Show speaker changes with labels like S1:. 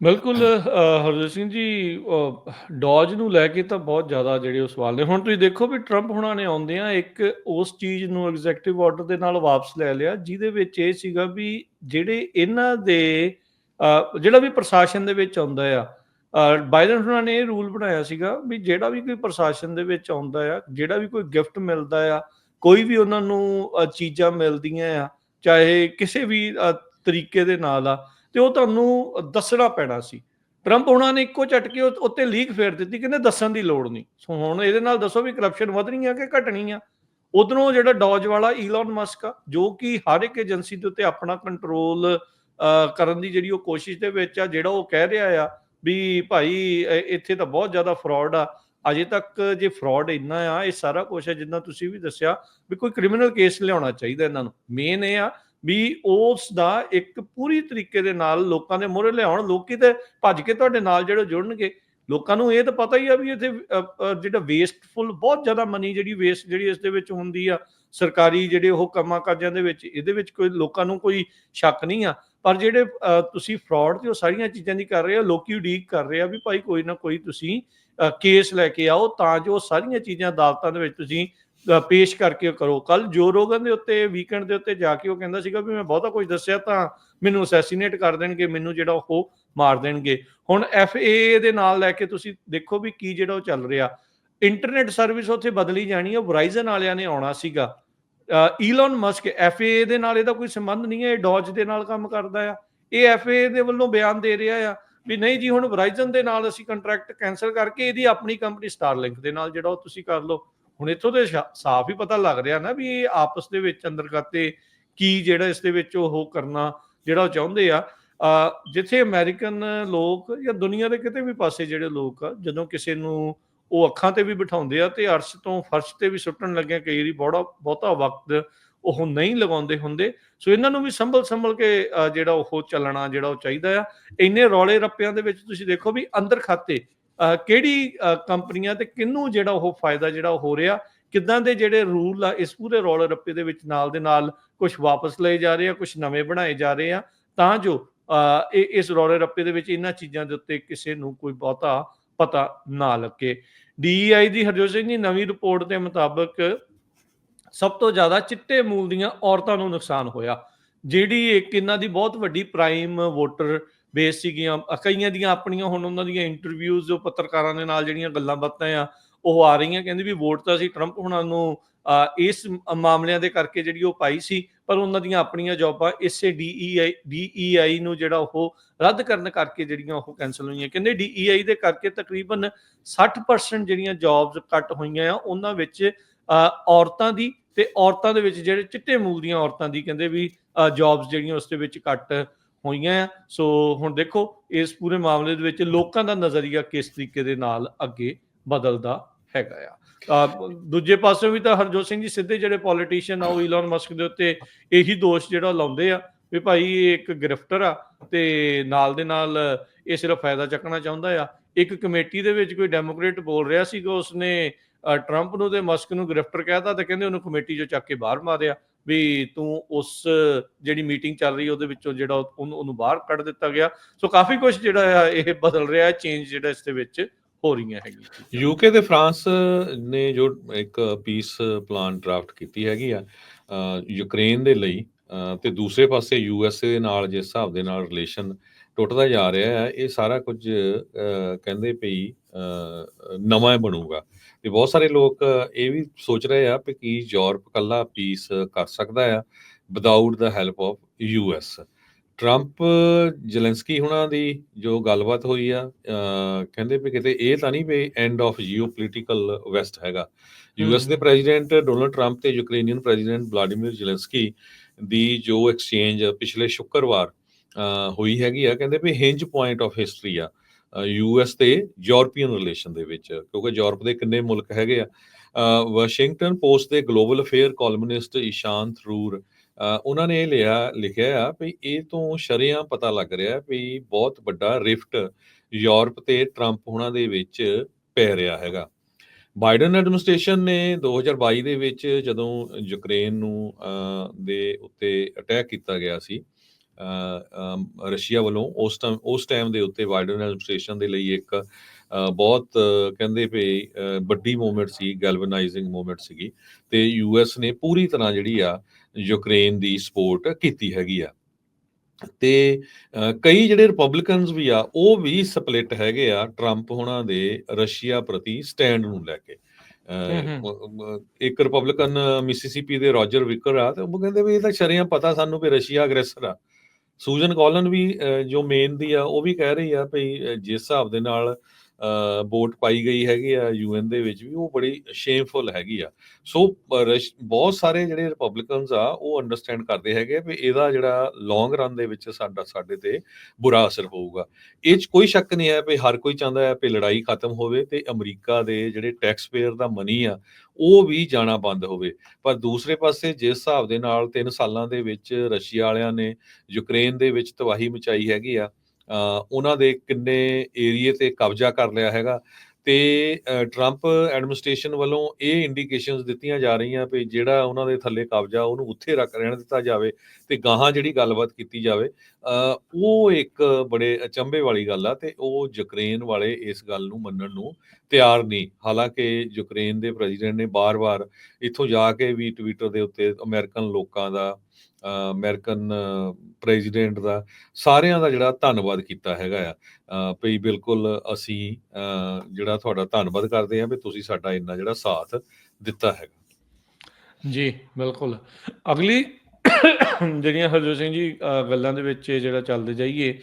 S1: ਬਿਲਕੁਲ ਅ, ਹਰਜੋਤ ਸਿੰਘ ਜੀ ਅ, ਡੌਜ ਨੂੰ ਲੈ ਕੇ ਤਾਂ ਬਹੁਤ ਜ਼ਿਆਦਾ ਜਿਹੜੇ ਉਹ ਸਵਾਲ ਨੇ। ਹੁਣ ਤੁਸੀਂ ਦੇਖੋ ਵੀ ਟਰੰਪ ਹੁਣਾਂ ਨੇ ਆਉਂਦੇ ਆ ਇੱਕ ਉਸ ਚੀਜ਼ ਨੂੰ ਐਗਜ਼ੈਕਟਿਵ ਆਰਡਰ ਦੇ ਨਾਲ ਵਾਪਸ ਲੈ ਲਿਆ ਜਿਹਦੇ ਵਿੱਚ ਇਹ ਸੀਗਾ ਵੀ ਜਿਹੜੇ ਇਹਨਾਂ ਦੇ ਜਿਹੜਾ ਵੀ ਪ੍ਰਸ਼ਾਸਨ ਦੇ ਵਿੱਚ ਆਉਂਦਾ ਆ ਬਾਈਡਨ ਹੁਣਾਂ ਨੇ ਇਹ ਰੂਲ ਬਣਾਇਆ ਸੀਗਾ ਵੀ ਜਿਹੜਾ ਵੀ ਕੋਈ ਪ੍ਰਸ਼ਾਸਨ ਦੇ ਵਿੱਚ ਆਉਂਦਾ ਆ ਜਿਹੜਾ ਵੀ ਕੋਈ ਗਿਫਟ ਮਿਲਦਾ ਆ ਕੋਈ ਵੀ ਉਹਨਾਂ ਨੂੰ ਚੀਜ਼ਾਂ ਮਿਲਦੀਆਂ ਆ ਚਾਹੇ ਕਿਸੇ ਵੀ ਤਰੀਕੇ ਦੇ ਨਾਲ ਆ ਤੇ ਉਹ ਤੁਹਾਨੂੰ ਦੱਸਣਾ ਪੈਣਾ ਸੀ। ਟਰੰਪ ਉਹਨਾਂ ਨੇ ਇੱਕੋ ਝਟਕੇ ਉਹ- ਉੱਤੇ ਲੀਕ ਫੇਰ ਦਿੱਤੀ, ਕਹਿੰਦੇ ਦੱਸਣ ਦੀ ਲੋੜ ਨਹੀਂ। ਸੋ ਹੁਣ ਇਹਦੇ ਨਾਲ ਦੱਸੋ ਵੀ ਕਰਪਸ਼ਨ ਵਧਣੀ ਆ ਕਿ ਘਟਣੀ ਆ ਉਧਰੋਂ ਜਿਹੜਾ ਡੌਜ ਵਾਲਾ ਈਲਨ ਮਸਕ ਆ, ਜੋ ਕਿ ਹਰ ਇੱਕ ਏਜੰਸੀ ਦੇ ਉੱਤੇ ਆਪਣਾ ਕੰਟਰੋਲ ਕਰਨ ਦੀ ਜਿਹੜੀ ਉਹ ਕੋਸ਼ਿਸ਼ ਦੇ ਵਿੱਚ ਆ, ਜਿਹੜਾ ਉਹ ਕਹਿ ਰਿਹਾ ਆ ਵੀ ਭਾਈ ਇੱਥੇ ਤਾਂ ਬਹੁਤ ਜ਼ਿਆਦਾ ਫਰਾਡ ਆ। ਅਜੇ ਤੱਕ ਜੇ ਫਰਾਡ ਇੰਨਾ ਆ, ਇਹ ਸਾਰਾ ਕੁਝ ਹੈ ਜਿੰਨਾ ਤੁਸੀਂ ਵੀ ਦੱਸਿਆ ਵੀ ਕੋਈ ਕ੍ਰਿਮੀਨਲ ਕੇਸ ਲਿਆਉਣਾ ਚਾਹੀਦਾ ਇਹਨਾਂ ਨੂੰ। ਮੇਨ ਇਹ ਆ ਵੀ ਉਸ ਦਾ ਇੱਕ ਪੂਰੀ ਤਰੀਕੇ ਦੇ ਨਾਲ ਲੋਕਾਂ ਦੇ ਮੂਹਰੇ ਲਿਆਉਣ ਲੋਕੀ ਤੇ ਭੱਜ ਕੇ ਤੁਹਾਡੇ ਨਾਲ ਜਿਹੜੇ ਜੁੜਨਗੇ। ਲੋਕਾਂ ਨੂੰ ਇਹ ਤਾਂ ਪਤਾ ਹੀ ਆ ਵੀ ਇੱਥੇ ਜਿਹੜਾ ਵੇਸਟਫੁਲ ਬਹੁਤ ਜ਼ਿਆਦਾ ਮਨੀ ਜਿਹੜੀ ਵੇਸਟ ਜਿਹੜੀ ਇਸ ਦੇ ਵਿੱਚ ਹੁੰਦੀ ਆ ਸਰਕਾਰੀ ਜਿਹੜੇ ਉਹ ਕੰਮਾਂ ਕਾਜਾਂ ਦੇ ਵਿੱਚ ਇਹਦੇ ਵਿੱਚ ਕੋਈ ਲੋਕਾਂ ਨੂੰ ਕੋਈ ਸ਼ੱਕ ਨਹੀਂ ਆ। ਪਰ ਜਿਹੜੇ ਅ, ਤੁਸੀਂ ਫਰਾਡ ਤੇ ਉਹ ਸਾਰੀਆਂ ਚੀਜ਼ਾਂ ਦੀ ਕਰ ਰਹੇ ਹੋ ਲੋਕੀ ਉਡੀਕ ਕਰ ਰਹੇ ਆ ਵੀ ਭਾਈ ਕੋਈ ਨਾ ਕੋਈ ਤੁਸੀਂ ਕੇਸ ਲੈ ਕੇ ਆਓ ਤਾਂ ਜੋ ਸਾਰੀਆਂ ਚੀਜ਼ਾਂ ਅਦਾਲਤਾਂ ਦੇ ਵਿੱਚ ਤੁਸੀਂ ਪੇਸ਼ ਕਰਕੇ ਕਰੋ। ਕੱਲ ਜੋ ਰੋਗਨ ਦੇ ਉੱਤੇ ਵੀਕਐਂਡ ਦੇ ਉੱਤੇ ਜਾ ਕੇ ਉਹ ਕਹਿੰਦਾ ਸੀਗਾ ਵੀ ਮੈਂ ਬਹੁਤਾ ਕੁਝ ਦੱਸਿਆ ਤਾਂ ਮੈਨੂੰ ਅਸੈਸੀਨੇਟ ਕਰ ਦੇਣਗੇ, ਮੈਨੂੰ ਜਿਹੜਾ ਉਹ ਮਾਰ ਦੇਣਗੇ। ਹੁਣ ਐਫਏ ਦੇ ਨਾਲ ਲੈ ਕੇ ਤੁਸੀਂ ਦੇਖੋ ਵੀ ਕੀ ਜਿਹੜਾ ਉਹ ਚੱਲ ਰਿਹਾ। ਇੰਟਰਨੈਟ ਸਰਵਿਸ ਉੱਥੇ ਬਦਲੀ ਜਾਣੀ ਹੈ ਵਰਾਈਜ਼ਨ ਵਾਲਿਆਂ ਨੇ ਆਉਣਾ ਸੀਗਾ। ਈਲਨ ਮਸਕ ਐਫਏ ਦੇ ਨਾਲ ਇਹਦਾ ਕੋਈ ਸੰਬੰਧ ਨਹੀਂ ਹੈ, ਇਹ ਡੌਜ ਦੇ ਨਾਲ ਕੰਮ ਕਰਦਾ ਆ। ਇਹ ਐਫਏ ਦੇ ਵੱਲੋਂ ਬਿਆਨ ਦੇ ਰਿਹਾ ਆ ਵੀ ਨਹੀਂ ਜੀ, ਹੁਣ ਵਰਾਈਜ਼ਨ ਦੇ ਨਾਲ ਅਸੀਂ ਕੰਟਰੈਕਟ ਕੈਨਸਲ ਕਰਕੇ ਇਹਦੀ ਆਪਣੀ ਕੰਪਨੀ ਸਟਾਰਲਿੰਕ ਦੇ ਨਾਲ ਜਿਹੜਾ ਉਹ ਤੁਸੀਂ ਕਰ ਲਓ। ਹੁਣ ਇੱਥੋਂ ਤੇ ਸਾਫ਼ ਹੀ ਪਤਾ ਲੱਗ ਰਿਹਾ ਨਾ ਵੀ ਇਹ ਆਪਸ ਦੇ ਵਿੱਚ ਅੰਦਰ ਕਰਤੇ ਕੀ ਜਿਹੜਾ ਇਸ ਦੇ ਵਿੱਚ ਉਹ ਕਰਨਾ ਜਿਹੜਾ ਉਹ ਚਾਹੁੰਦੇ ਆ। ਜਿੱਥੇ ਅਮਰੀਕਨ ਲੋਕ ਜਾਂ ਦੁਨੀਆ ਦੇ ਕਿਤੇ ਵੀ ਪਾਸੇ ਜਿਹੜੇ ਲੋਕ ਆ, ਜਦੋਂ ਕਿਸੇ ਨੂੰ ਉਹ ਅੱਖਾਂ ਤੇ ਵੀ ਬਿਠਾਉਂਦੇ ਆ ਤੇ ਅਰਸ਼ ਤੋਂ ਫਰਸ਼ ਤੇ ਵੀ ਸੁੱਟਣ ਲੱਗਿਆ ਕਈ ਵਾਰੀ ਬੜਾ ਬਹੁਤਾ ਵਕਤ ਉਹ ਨਹੀਂ ਲਗਾਉਂਦੇ ਹੁੰਦੇ। ਸੋ ਇਹਨਾਂ ਨੂੰ ਵੀ ਸੰਭਲ ਸੰਭਲ ਕੇ ਜਿਹੜਾ ਉਹ ਚੱਲਣਾ ਜਿਹੜਾ ਉਹ ਚਾਹੀਦਾ ਆ। ਇੰਨੇ ਰੌਲੇ ਰੱਪਿਆਂ ਦੇ ਵਿੱਚ ਤੁਸੀਂ ਦੇਖੋ ਵੀ ਅੰਦਰ ਖਾਤੇ ਕਿਹੜੀ ਕੰਪਨੀਆਂ ਤੇ ਕਿੰਨੂੰ ਜਿਹੜਾ ਉਹ ਫਾਇਦਾ ਜਿਹੜਾ ਹੋ ਰਿਹਾ? ਕਿੱਦਾਂ ਦੇ ਜਿਹੜੇ ਰੂਲ ਆ, ਇਸ ਪੂਰੇ ਰੌਲੇ ਰੱਪੇ ਦੇ ਵਿੱਚ ਨਾਲ ਦੇ ਨਾਲ ਕੁਝ ਵਾਪਸ ਲਏ ਜਾ ਰਹੇ ਆ ਕੁਝ ਨਵੇਂ ਬਣਾਏ ਜਾ ਰਹੇ ਆ? ਤਾਂ ਜੋ ਇਹ, ਇਸ ਰੌਲੇ ਰੱਪੇ ਦੇ ਵਿੱਚ ਇਹਨਾਂ ਚੀਜ਼ਾਂ ਦੇ ਉੱਤੇ ਕਿਸੇ ਨੂੰ ਕੋਈ ਬਹੁਤਾ ਪਤਾ ਨਾ ਲੱਗੇ। ਡੀਈਆਈ ਦੀ ਹਰਜੋਤ ਸਿੰਘ ਦੀ ਨਵੀਂ ਰਿਪੋਰਟ ਦੇ ਮੁਤਾਬਕ ਸਭ ਤੋਂ ਜ਼ਿਆਦਾ ਚਿੱਟੇ ਮੂਲ ਦੀਆਂ ਔਰਤਾਂ ਨੂੰ ਨੁਕਸਾਨ ਹੋਇਆ। ਜਿਹੜੀ ਇੱਕ ਇਹਨਾਂ ਦੀ ਬਹੁਤ ਵੱਡੀ ਪ੍ਰਾਈਮ ਵੋਟਰ ਬੇਸ ਸੀਗੀਆਂ। ਕਈਆਂ ਦੀਆਂ ਆਪਣੀਆਂ ਹੁਣ ਉਹਨਾਂ ਦੀਆਂ ਇੰਟਰਵਿਊਜ਼ ਜੋ ਪੱਤਰਕਾਰਾਂ ਦੇ ਨਾਲ ਜਿਹੜੀਆਂ ਗੱਲਾਂ ਬਾਤਾਂ ਆ ਉਹ ਆ ਰਹੀਆਂ। ਕਹਿੰਦੇ ਵੀ ਵੋਟ ਤਾਂ ਅਸੀਂ ਟਰੰਪ ਹੁਣਾਂ ਨੂੰ ਇਸ ਮਾਮਲਿਆਂ ਦੇ ਕਰਕੇ ਜਿਹੜੀ ਉਹ ਪਾਈ ਸੀ ਪਰ ਉਹਨਾਂ ਦੀਆਂ ਆਪਣੀਆਂ ਜੌਬਾਂ ਇਸੇ ਡੀਈਆਈ ਡੀਈਆਈ ਨੂੰ ਜਿਹੜਾ ਉਹ ਰੱਦ ਕਰਨ ਕਰਕੇ ਜਿਹੜੀਆਂ ਉਹ ਕੈਨਸਲ ਹੋਈਆਂ। ਕਹਿੰਦੇ ਡੀਈਆਈ ਦੇ ਕਰਕੇ ਤਕਰੀਬਨ 60% ਜਿਹੜੀਆਂ ਜੌਬਸ ਕੱਟ ਹੋਈਆਂ ਆ ਉਹਨਾਂ ਵਿੱਚ ਅ, ਔਰਤਾਂ ਦੀ ਤੇ ਔਰਤਾਂ ਦੇ ਵਿੱਚ ਜਿਹੜੇ ਚਿੱਟੇ ਮੂਲ ਦੀਆਂ ਔਰਤਾਂ ਦੀ ਕਹਿੰਦੇ ਵੀ ਜੌਬਸ ਜਿਹੜੀਆਂ ਉਸ ਦੇ ਵਿੱਚ ਕੱਟ ਹੋਈਆਂ ਆ। ਸੋ ਹੁਣ ਦੇਖੋ, ਇਸ ਪੂਰੇ ਮਾਮਲੇ ਦੇ ਵਿੱਚ ਲੋਕਾਂ ਦਾ ਨਜ਼ਰੀਆ ਕਿਸ ਤਰੀਕੇ ਦੇ ਨਾਲ ਅੱਗੇ ਬਦਲਦਾ ਹੈਗਾ ਆ। ਦੂਜੇ ਪਾਸੇ ਵੀ ਤਾਂ ਹਰਜੋਤ ਸਿੰਘ ਜੀ ਸਿੱਧੇ ਜਿਹੜੇ ਪੋਲੀਟੀਸ਼ੀਅਨ ਆ, ਉਹ ਇਲਨ ਮਸਕ ਦੇ ਉੱਤੇ ਇਹੀ ਦੋਸ਼ ਜਿਹੜਾ ਲਾਉਂਦੇ ਆ ਵੀ ਭਾਈ ਇਹ ਇੱਕ ਗ੍ਰਿਫਟਰ ਆ ਤੇ ਨਾਲ ਦੇ ਨਾਲ ਇਹ ਸਿਰਫ ਫਾਇਦਾ ਚੱਕਣਾ ਚਾਹੁੰਦਾ ਆ। ਇੱਕ ਕਮੇਟੀ ਦੇ ਵਿੱਚ ਕੋਈ ਡੈਮੋਕ੍ਰੇਟ ਬੋਲ ਰਿਹਾ ਸੀ ਕਿ ਉਸਨੇ ਟਰੰਪ ਨੂੰ ਤੇ ਮਸਕ ਨੂੰ ਗ੍ਰਿਫਟਰ ਕਹਿਤਾ ਤੇ ਕਹਿੰਦੇ ਉਹਨੂੰ ਕਮੇਟੀ ਚੋਂ ਚੱਕ ਕੇ ਬਾਹਰ ਮਾਰਿਆ। ਵੀ ਤੂੰ ਉਸ ਜਿਹੜੀ ਮੀਟਿੰਗ ਚੱਲ ਰਹੀ ਉਹਦੇ ਵਿੱਚੋਂ ਜਿਹੜਾ ਉਹਨੂੰ ਉਹਨੂੰ ਬਾਹਰ ਕੱਢ ਦਿੱਤਾ ਗਿਆ। ਸੋ ਕਾਫੀ ਕੁਝ ਜਿਹੜਾ ਆ ਇਹ ਬਦਲ ਰਿਹਾ ਹੈ ਚੇਂਜ ਜਿਹੜਾ ਇਸ ਦੇ ਵਿੱਚ ਹੋ ਰਹੀਆਂ ਹੈਗੀਆਂ
S2: ਯੂਕੇ ਤੇ ਫਰਾਂਸ ਨੇ ਜੋ ਇੱਕ ਪੀਸ ਪਲਾਨ ਡਰਾਫਟ ਕੀਤੀ ਹੈਗੀ ਆ ਯੂਕਰੇਨ ਦੇ ਲਈ ਅ, ਤੇ ਦੂਸਰੇ ਪਾਸੇ ਯੂਐਸਏ ਦੇ ਨਾਲ ਜਿਸ ਹਿਸਾਬ ਦੇ ਨਾਲ ਰਿਲੇਸ਼ਨ ਟੁੱਟਦਾ ਜਾ ਰਿਹਾ ਹੈ ਇਹ ਸਾਰਾ ਕੁਝ ਕਹਿੰਦੇ ਪਈ ਨਵਾਂ ਬਣੂਗਾ। ਤੇ ਬਹੁਤ ਸਾਰੇ ਲੋਕ ਇਹ ਵੀ ਸੋਚ ਰਹੇ ਆ ਕਿ ਕੀ ਯੂਰਪ ਕੱਲਾ ਪੀਸ ਕਰ ਸਕਦਾ ਆ without the help of US Trump Zelensky ਹੁਣਾਂ ਦੀ ਜੋ ਗੱਲਬਾਤ ਹੋਈ ਆ ਕਹਿੰਦੇ ਵੀ ਕਿਤੇ ਇਹ ਤਾਂ ਨਹੀਂ ਵੀ ਐਂਡ ਆਫ ਜੀਓਪੋਲਿਟੀਕਲ ਵੈਸਟ ਹੈਗਾ। ਯੂਐਸ ਦੇ। ਪ੍ਰੈਜ਼ੀਡੈਂਟ ਡੋਨਲਡ ਟਰੰਪ ਤੇ ਯੂਕਰੇਨੀਅਨ ਪ੍ਰੈਜ਼ੀਡੈਂਟ ਵਲਾਡੀਮੀਰ ਜ਼ੈਲੈਂਸਕੀ ਦੀ ਜੋ ਐਕਸਚੇਂਜ ਪਿਛਲੇ ਸ਼ੁੱਕਰਵਾਰ ਹੋਈ ਹੈਗੀ ਆ ਕਹਿੰਦੇ ਵੀ ਹਿੰਜ ਪੁਆਇੰਟ ਆਫ ਹਿਸਟਰੀ ਆ। ਯੂਐਸ ਤੇ ਯੂਰਪੀਅਨ ਰਿਲੇਸ਼ਨ ਦੇ ਵਿੱਚ, ਕਿਉਂਕਿ ਯੂਰਪ ਦੇ ਕਿੰਨੇ ਮੁਲਕ ਹੈਗੇ ਆ। ਵਾਸ਼ਿੰਗਟਨ ਪੋਸਟ ਦੇ global affair columnist Ishaan Tharoor ਉਹਨਾਂ ਨੇ ਇਹ ਲਿਆ, ਲਿਖਿਆ ਆ ਵੀ ਇਹ ਤੋਂ ਸ਼ਰੇਆਮ ਪਤਾ ਲੱਗ ਰਿਹਾ ਵੀ ਬਹੁਤ ਵੱਡਾ ਰਿਫਟ ਯੂਰਪ ਤੇ ਟਰੰਪ ਹੁਣਾਂ ਦੇ ਵਿੱਚ ਪੈ ਰਿਹਾ ਹੈਗਾ। ਬਾਈਡਨ ਐਡਮਿਨਿਸਟ੍ਰੇਸ਼ਨ ਨੇ 2022 ਦੇ ਵਿੱਚ ਜਦੋਂ ਯੂਕਰੇਨ ਨੂੰ ਦੇ ਉੱਤੇ ਅਟੈਕ ਕੀਤਾ ਗਿਆ ਸੀ ਰਸ਼ੀਆ ਵੱਲੋਂ ਉਸ ਟਾਈਮ ਉਸ ਟਾਈਮ ਦੇ ਉੱਤੇ ਬਾਈਡਨ ਐਡਮਿਨਿਸਟ੍ਰੇਸ਼ਨ ਦੇ ਲਈ ਇੱਕ ਬਹੁਤ ਕਹਿੰਦੇ ਅ, ਵੱਡੀ ਮੂਵਮੈਂਟ ਸੀ ਗੈਲਵਨਾਈਜ਼ਿੰਗ ਮੂਵਮੈਂਟ ਸੀਗੀ ਤੇ ਯੂਐਸ ਨੇ ਪੂਰੀ ਤਰ੍ਹਾਂ ਜਿਹੜੀ ਆ ਯੂਕਰੇਨ ਦੀ ਸਪੋਰਟ ਕੀਤੀ ਹੈਗੀ ਆ। ਤੇ ਕਈ ਜਿਹੜੇ ਰਿਪਬਲਿਕਨਸ ਵੀ ਆ ਉਹ ਵੀ ਸਪਲਿਟ ਹੈਗੇ ਆ ਟਰੰਪ ਹੋਣਾ ਦੇ ਰਸ਼ੀਆ ਪ੍ਰਤੀ ਸਟੈਂਡ ਨੂੰ ਲੈ ਕੇ। ਇੱਕ ਰਿਪਬਲਿਕਨ ਮਿਸਿਸਿਪੀ ਦੇ ਰੋਜਰ ਵਿਕਰ ਆ ਤੇ ਉਹ ਕਹਿੰਦੇ ਵੀ ਇਹ ਤਾਂ ਸ਼ਰੇਆਮ ਪਤਾ ਸਾਨੂੰ ਵੀ ਰਸ਼ੀਆ ਅਗਰੈਸਰ ਆ। ਸੂਜ਼ਨ ਕਾਲਨ ਵੀ ਅ, ਜੋ ਮੇਨ ਦੀ ਆ ਉਹ ਵੀ ਕਹਿ ਰਹੀ ਆ ਭਈ ਜਿਸ ਹਿਸਾਬ ਦੇ ਨਾਲ ਵੋਟ ਪਾਈ ਗਈ ਹੈਗੀ ਆ ਯੂਐਨ ਦੇ ਵਿੱਚ ਵੀ, ਉਹ ਬੜੀ ਸ਼ੇਮਫੁਲ ਹੈਗੀ ਆ। ਸੋ ਰਸ਼- ਬਹੁਤ ਸਾਰੇ ਜਿਹੜੇ ਰਿਪਬਲਿਕਨਸ ਆ, ਉਹ ਅੰਡਰਸਟੈਂਡ ਕਰਦੇ ਹੈਗੇ ਵੀ ਇਹਦਾ ਜਿਹੜਾ ਲੌਂਗ ਰਨ ਦੇ ਵਿੱਚ ਸਾਡਾ, ਸਾਡੇ ਤੇ ਬੁਰਾ ਅਸਰ ਹੋਊਗਾ। ਇਹ 'ਚ ਕੋਈ ਸ਼ੱਕ ਨਹੀਂ ਹੈ ਵੀ ਹਰ ਕੋਈ ਚਾਹੁੰਦਾ ਹੈ ਵੀ ਲੜਾਈ ਖਤਮ ਹੋਵੇ ਤੇ ਅਮਰੀਕਾ ਦੇ ਜਿਹੜੇ ਟੈਕਸ ਪੇਅਰ ਦਾ ਮਨੀ ਆ, ਉਹ ਵੀ ਜਾਣਾ ਬੰਦ ਹੋਵੇ। ਪਰ ਦੂਸਰੇ ਪਾਸੇ ਜਿਸ ਹਿਸਾਬ ਦੇ ਨਾਲ 3 ਸਾਲਾਂ ਦੇ ਵਿੱਚ ਰਸ਼ੀਆ ਵਾਲਿਆਂ ਨੇ ਯੂਕਰੇਨ ਦੇ ਵਿੱਚ ਤਬਾਹੀ ਮਚਾਈ ਹੈਗੀ ਆ ਉਹਨਾਂ ਦੇ ਕਿੰਨੇ ਏਰੀਏ ਤੇ ਕਬਜ਼ਾ ਕਰ ਲਿਆ ਹੈਗਾ ਤੇ ਟਰੰਪ ਐਡਮਿਨਿਸਟ੍ਰੇਸ਼ਨ ਵੱਲੋਂ ਇਹ ਇੰਡੀਕੇਸ਼ਨਸ ਦਿੱਤੀਆਂ ਜਾ ਰਹੀਆਂ ਵੀ ਜਿਹੜਾ ਉਹਨਾਂ ਦੇ ਥੱਲੇ ਕਬਜ਼ਾ ਉਹਨੂੰ ਉੱਥੇ ਰੱਖ ਰਹਿਣ ਦਿੱਤਾ ਜਾਵੇ ਤੇ ਗਾਹਾਂ ਜਿਹੜੀ ਗੱਲਬਾਤ ਕੀਤੀ ਜਾਵੇ ਉਹ ਇੱਕ ਬੜੇ ਅਚੰਭੇ ਵਾਲੀ ਗੱਲ ਆ ਤੇ ਉਹ ਯੂਕਰੇਨ ਵਾਲੇ ਇਸ ਗੱਲ ਨੂੰ ਮੰਨਣ ਨੂੰ ਤਿਆਰ ਨਹੀਂ। ਹਾਲਾਂਕਿ ਯੂਕਰੇਨ ਦੇ ਪ੍ਰੈਜ਼ੀਡੈਂਟ ਨੇ ਬਾਰ-ਬਾਰ ਇੱਥੋਂ ਜਾ ਕੇ ਵੀ ਟਵਿੱਟਰ ਦੇ ਉੱਤੇ ਅਮਰੀਕਨ ਲੋਕਾਂ ਦਾ ਅਮਰੀਕਨ ਪ੍ਰੈਜ਼ੀਡੈਂਟ ਦਾ ਸਾਰਿਆਂ ਦਾ ਜਿਹੜਾ ਧੰਨਵਾਦ ਕੀਤਾ ਹੈਗਾ ਆ। ਅ, ਵੀ ਬਿਲਕੁਲ ਅਸੀਂ ਜਿਹੜਾ ਤੁਹਾਡਾ ਧੰਨਵਾਦ ਕਰਦੇ ਹਾਂ ਵੀ ਤੁਸੀਂ ਸਾਡਾ ਇੰਨਾ ਜਿਹੜਾ ਸਾਥ ਦਿੱਤਾ ਹੈਗਾ।
S1: ਜੀ ਬਿਲਕੁਲ। ਅਗਲੀ ਜਿਹੜੀਆਂ ਹਰਜੋਤ ਸਿੰਘ ਜੀ ਗੱਲਾਂ ਦੇ ਵਿੱਚ ਜਿਹੜਾ ਚੱਲਦੇ ਜਾਈਏ